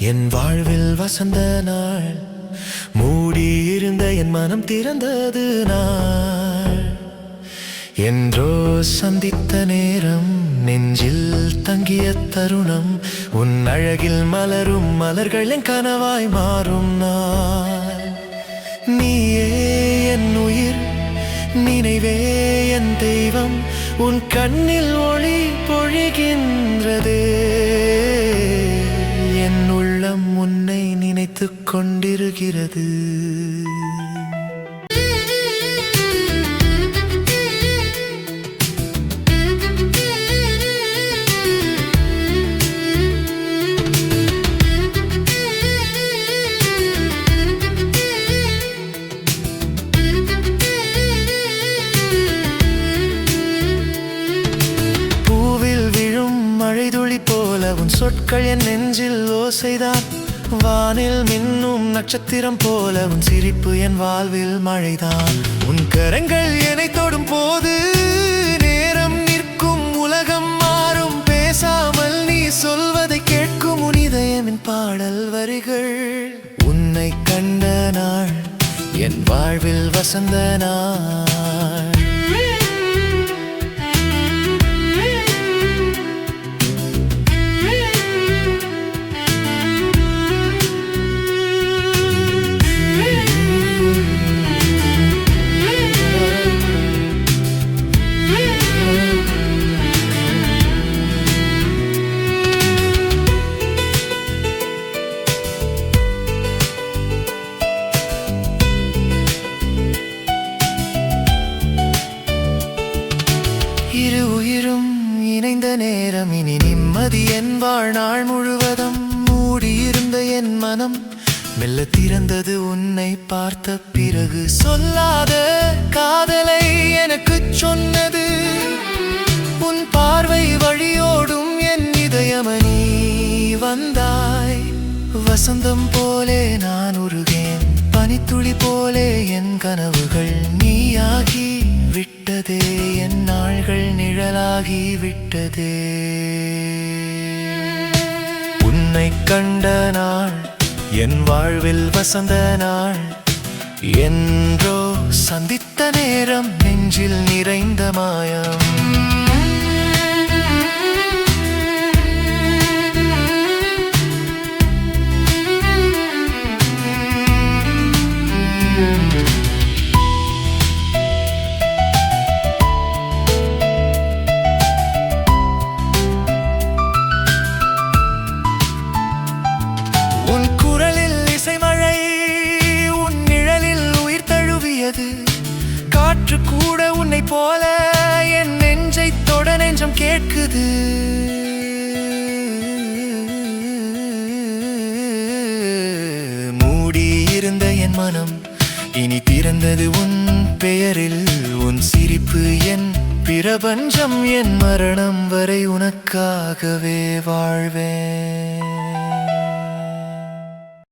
என் வாழ்வில் வசந்த நாள் மூடியிருந்த என் மனம் திறந்தது நாள். என்றோ சந்தித்த நேரம் நெஞ்சில் தங்கிய தருணம் உன் அழகில் மலரும் மலர்கள் என் கனவாய் மாறும் நாள். நீயே என் உயிர் நினைவே என் தெய்வம் உன் கண்ணில் ஒளி பொழிகின்றதே. கொண்டிருக்கிறது. பூவில் விழும் மழைதுளி போல உன் சொற்கள் என் நெஞ்சில் ஓசைதான். வானில் மின்னும் நட்சத்திரம் போல உன் சிரிப்பு என் வாழ்வில் மழைதான். உன் கரங்கள் என்னை தொடும் போது நேரம் நிற்கும் உலகம் மாறும். பேசாமல் நீ சொல்வதை கேட்கும் உன் இதயமின் பாடல் வரிகள். உன்னை கண்ட நாள் என் வாழ்வில் வசந்த நாள். இணைந்த நேரம் இனி நிம்மதி என் வாழ்நாள் முழுவதும். மூடியிருந்த என் மனம் மெல்ல திறந்தது உன்னை பார்த்த பிறகு. சொல்லாத காதலை எனக்கு சொன்னது உன் பார்வை வழியோடும் என் இதயமணி வந்தாய். வசந்தம் போலே நான் உருகேன் பனித்துளி போலே என் கனவுகள் நீயாகி விட்டதே என் நாள்கள் நிழலாகி விட்டதே உன்னை கண்ட நாள் என் வாழ்வில் வசந்த நாள். என்றோ சந்தித்த நேரம் நெஞ்சில் நிறைந்த மாயம். தழுவியது காற்று கூட உன்னை போல என் நெஞ்சை தொட நெஞ்சம் கேட்குது. மூடியிருந்த என் மனம் இனி திறந்தது உன் பெயரில். உன் சிரிப்பு என் பிரபஞ்சம் என் மரணம் வரை உனக்காகவே வாழ்வேன்.